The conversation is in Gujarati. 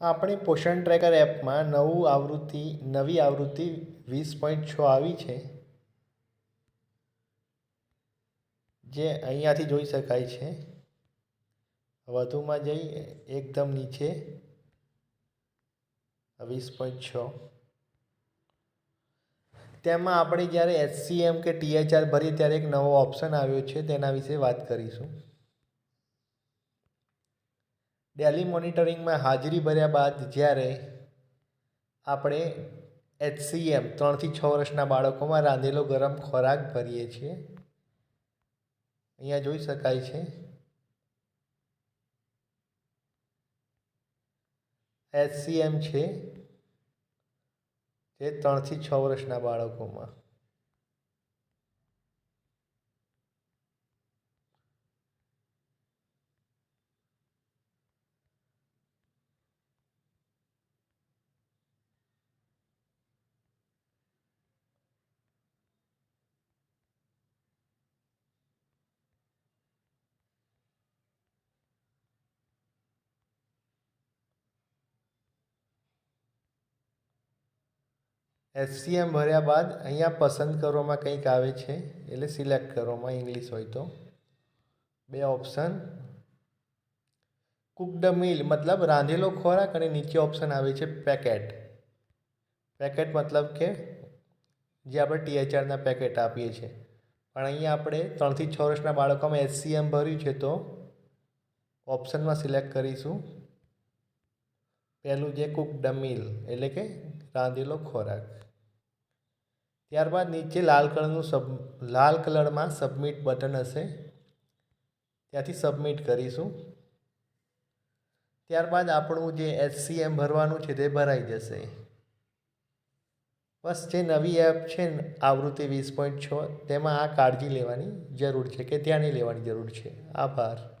આપણી પોષણ ટ્રેકર એપમાં નવું આવૃત્તિ, નવી આવૃત્તિ વીસ પોઈન્ટ છ આવી છે. જે અહીંયાથી જોઈ શકાય છે. વધુમાં જઈ એકદમ નીચે. વીસ પોઈન્ટ છ. તેમાં આપણે જ્યારે એચસીએમ કે ટીએચઆર ભરીએ, ત્યારે એક નવો ઓપ્શન આવ્યો છે, તેના વિશે વાત કરીશું. ડેલી મોનિટરિંગમાં હાજરી ભર્યા બાદ જ્યારે આપણે એચસીએમ ત્રણથી છ વર્ષના બાળકોમાં રાંધેલો ગરમ ખોરાક ભરીએ છીએ, અહીંયા જોઈ શકાય છે. એચસીએમ છે જે ત્રણથી છ વર્ષના બાળકોમાં. એચસીએમ ભર્યા બાદ અહીંયા પસંદ કરવામાં કંઈક આવે છે? એટલે સિલેક્ટ કરવામાં ઇંગ્લિશ હોય તો. બે ઓપ્શન કુકડ મીલ મતલબ રાંધેલો ખોરાક અને નીચે ઓપ્શન આવે છે પેકેટ પેકેટ મતલબ કે જે આપણે ટીએચઆરના પેકેટ આપીએ છીએ. પણ અહીંયા આપણે ત્રણથી છ વર્ષના બાળકોમાં એસસીએમ ભર્યું છે તો ઓપ્શનમાં સિલેક્ટ કરીશું. પહેલું જે કુકડ મીલ એટલે કે રાંધેલો ખોરાક. ત્યારબાદ નીચે લાલ કલરનું સબ, લાલ કલરમાં સબમિટ બટન હશે. ત્યાંથી સબમિટ કરીશું. ત્યારબાદ આપણું જે એચસીએમ ભરવાનું છે તે ભરાઈ જશે. બસ જે નવી એપ છે આવૃત્તિ વીસ પોઈન્ટ છ, તેમાં આ કાળજી લેવાની જરૂર છે કે ધ્યાને લેવાની જરૂર છે. આભાર.